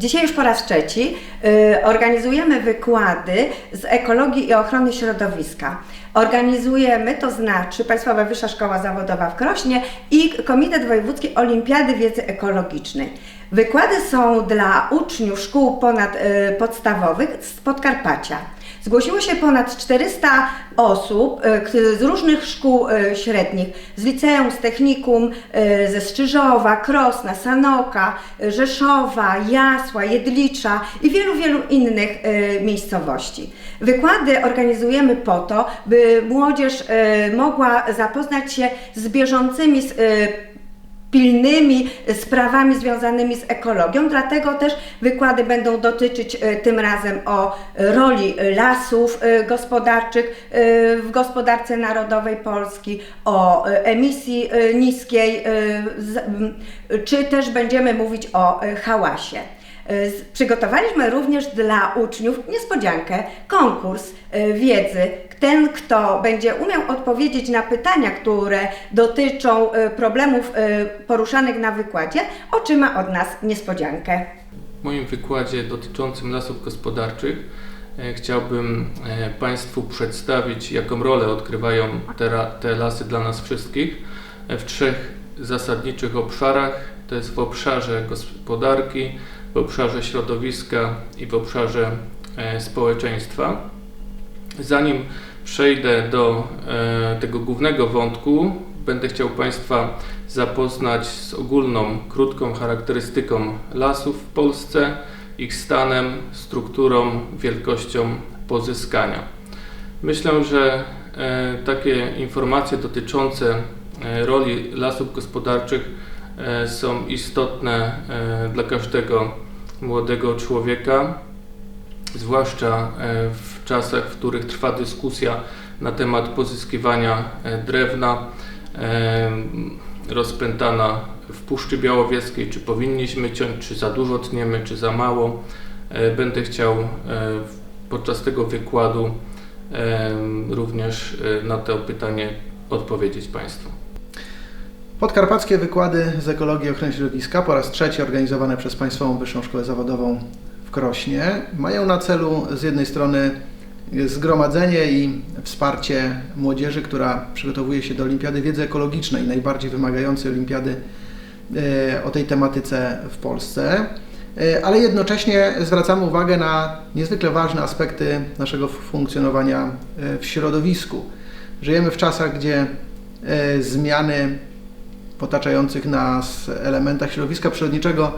Dzisiaj już po raz trzeci y, organizujemy wykłady z ekologii i ochrony środowiska. Organizujemy, to znaczy Państwowa Wyższa Szkoła Zawodowa w Krośnie i Komitet Wojewódzki Olimpiady Wiedzy Ekologicznej. Wykłady są dla uczniów szkół ponad, y, z Podkarpacia. Zgłosiło się ponad 400 osób k- z różnych szkół y, średnich, z liceum, z technikum, y, ze Strzyżowa, Krosna, Sanoka, Rzeszowa, Jasła, Jedlicza i wielu, wielu innych miejscowości. Wykłady organizujemy po to, by młodzież mogła zapoznać się z bieżącymi pilnymi sprawami związanymi z ekologią, dlatego też wykłady będą dotyczyć e, tym razem o e, roli lasów e, gospodarczych w gospodarce narodowej Polski, o emisji niskiej, czy też będziemy mówić o hałasie. E, Przygotowaliśmy również dla uczniów niespodziankę, konkurs e, wiedzy. Ten, kto będzie umiał odpowiedzieć na pytania, które dotyczą e, problemów poruszanych na wykładzie, otrzyma od nas niespodziankę. W moim wykładzie dotyczącym lasów gospodarczych chciałbym Państwu przedstawić, jaką rolę odgrywają te, te lasy dla nas wszystkich w trzech zasadniczych obszarach. To jest w obszarze gospodarki, w obszarze środowiska i w obszarze e, społeczeństwa. Zanim przejdę do e, tego głównego wątku, będę chciał Państwa zapoznać z ogólną, krótką charakterystyką lasów w Polsce, ich stanem, strukturą, wielkością pozyskania. Myślę, że e, takie informacje dotyczące roli lasów gospodarczych są istotne e, dla każdego młodego człowieka, zwłaszcza e, w czasach, w których trwa dyskusja na temat pozyskiwania e, drewna e, rozpętana w Puszczy Białowieskiej, czy powinniśmy ciąć, czy za dużo tniemy, czy za mało. E, Będę chciał e, podczas tego wykładu e, również e, na to pytanie odpowiedzieć Państwu. Podkarpackie wykłady z ekologii i ochrony środowiska po raz trzeci organizowane przez Państwową Wyższą Szkołę Zawodową w Krośnie mają na celu z jednej strony zgromadzenie i wsparcie młodzieży, która przygotowuje się do Olimpiady Wiedzy Ekologicznej, najbardziej wymagającej olimpiady e, o tej tematyce w Polsce, E, ale jednocześnie zwracamy uwagę na niezwykle ważne aspekty naszego funkcjonowania e, w środowisku. Żyjemy w czasach, gdzie zmiany otaczających nas elementach środowiska przyrodniczego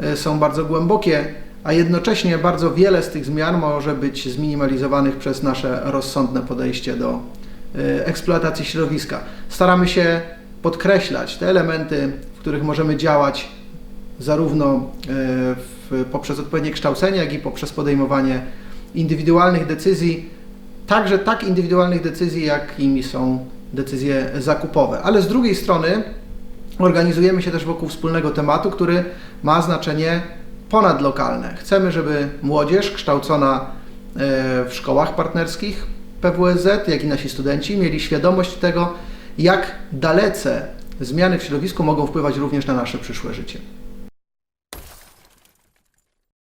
e, są bardzo głębokie, a jednocześnie bardzo wiele z tych zmian może być zminimalizowanych przez nasze rozsądne podejście do e, eksploatacji środowiska. Staramy się podkreślać te elementy, w których możemy działać zarówno e, w, poprzez odpowiednie kształcenie, jak i poprzez podejmowanie indywidualnych decyzji, także tak indywidualnych decyzji, jakimi są decyzje zakupowe. Ale z drugiej strony organizujemy się też wokół wspólnego tematu, który ma znaczenie ponadlokalne. Chcemy, żeby młodzież kształcona e, w szkołach partnerskich PWSZ, jak i nasi studenci mieli świadomość tego, jak dalece zmiany w środowisku mogą wpływać również na nasze przyszłe życie.